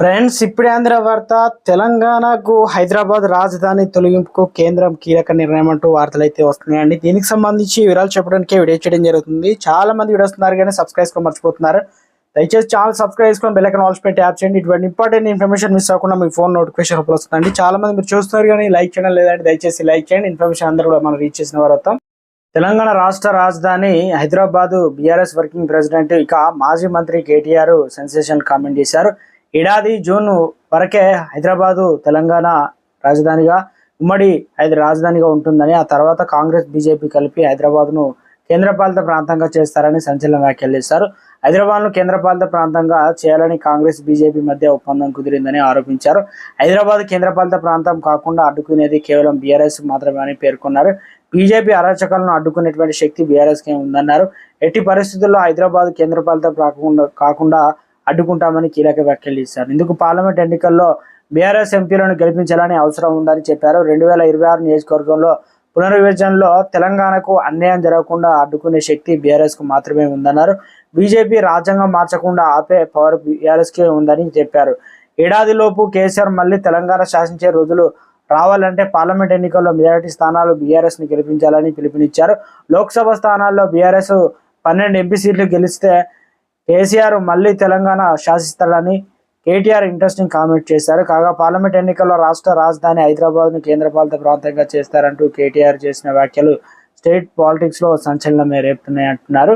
Friends ఇప్పుడే ఆంధ్ర వార్త తెలంగాణకు హైదరాబాద్ రాజధాని తొలగింపుకు కేంద్రం కీలక నిర్ణయం అంటూ వార్తలు అయితే వస్తున్నాయండి. దీనికి సంబంధించి వివరాలు చెప్పడానికి వీడియో చేయడం జరుగుతుంది. చాలా మంది వీడియో వస్తున్నారు కానీ సబ్స్క్రైబ్ చేసుకో మర్చిపోతున్నారు. దయచేసి ఛానల్ సబ్స్క్రైబ్ చేసుకొని బెల్ ఆల్స్ పెట్టి యాప్ చేయండి. ఇటువంటి ఇంపార్టెంట్ ఇన్ఫర్మేషన్ మిస్ అవ్వకుండా మీ ఫోన్ నోటిఫికేషన్ వస్తుందండి. చాలా మంది మీరు చూస్తున్నారు కానీ లైక్ చేయడం లేదంటే దయచేసి లైక్ చేయండి. ఇన్ఫర్మేషన్ అందరూ కూడా మనం రీచ్ చేసిన వారు తెలంగాణ రాష్ట్ర రాజధాని హైదరాబాద్ బీఆర్ఎస్ వర్కింగ్ ప్రెసిడెంట్ ఇక మాజీ మంత్రి కేటీఆర్ సెన్సేషన్ కామెంట్ చేశారు. ఏడాది జూన్ వరకే హైదరాబాదు తెలంగాణ రాజధానిగా ఉమ్మడి ఐదు రాజధానిగా ఉంటుందని ఆ తర్వాత కాంగ్రెస్ బీజేపీ కలిపి హైదరాబాద్ను కేంద్రపాలిత ప్రాంతంగా చేస్తారని సంచలన వ్యాఖ్యలు చేశారు. హైదరాబాద్ను కేంద్రపాలిత ప్రాంతంగా చేయాలని కాంగ్రెస్ బీజేపీ మధ్య ఒప్పందం కుదిరిందని ఆరోపించారు. హైదరాబాద్ కేంద్రపాలిత ప్రాంతం కాకుండా అడ్డుకునేది కేవలం బీఆర్ఎస్ మాత్రమే అని పేర్కొన్నారు. బీజేపీ అరాచకాలను అడ్డుకునేటువంటి శక్తి బీఆర్ఎస్కే ఉందన్నారు. ఎట్టి పరిస్థితుల్లో హైదరాబాద్ కేంద్రపాలిత కాకుండా కాకుండా అడ్డుకుంటామని కీలక వ్యాఖ్యలు చేశారు. ఇందుకు పార్లమెంట్ ఎన్నికల్లో బీఆర్ఎస్ ఎంపీలను గెలిపించాలని అవసరం ఉందని చెప్పారు. రెండు వేల ఇరవై ఆరు నియోజకవర్గంలో పునర్విభజనలో తెలంగాణకు అన్యాయం జరగకుండా అడ్డుకునే శక్తి బీఆర్ఎస్కు మాత్రమే ఉందన్నారు. బీజేపీ రాజ్యాంగం మార్చకుండా ఆపే పవర్ బీఆర్ఎస్కే ఉందని చెప్పారు. ఏడాదిలోపు కేసీఆర్ మళ్ళీ తెలంగాణ శాసించే రోజులు రావాలంటే పార్లమెంట్ ఎన్నికల్లో మెజారిటీ స్థానాలు బీఆర్ఎస్ని గెలిపించాలని పిలుపునిచ్చారు. లోక్సభ స్థానాల్లో బీఆర్ఎస్ పన్నెండు ఎంపీ సీట్లు గెలిస్తే కేసీఆర్ మళ్ళీ తెలంగాణ శాసిస్తాడని కేటీఆర్ ఇంట్రెస్టింగ్ కామెంట్ చేశారు. కాగా పార్లమెంట్ ఎన్నికల్లో రాష్ట్ర రాజధాని హైదరాబాద్ను కేంద్రపాలిత ప్రాంతంగా చేస్తారంటూ కేటీఆర్ చేసిన వ్యాఖ్యలు స్టేట్ పాలిటిక్స్లో సంచలనమే రేపుతున్నాయి అంటున్నారు.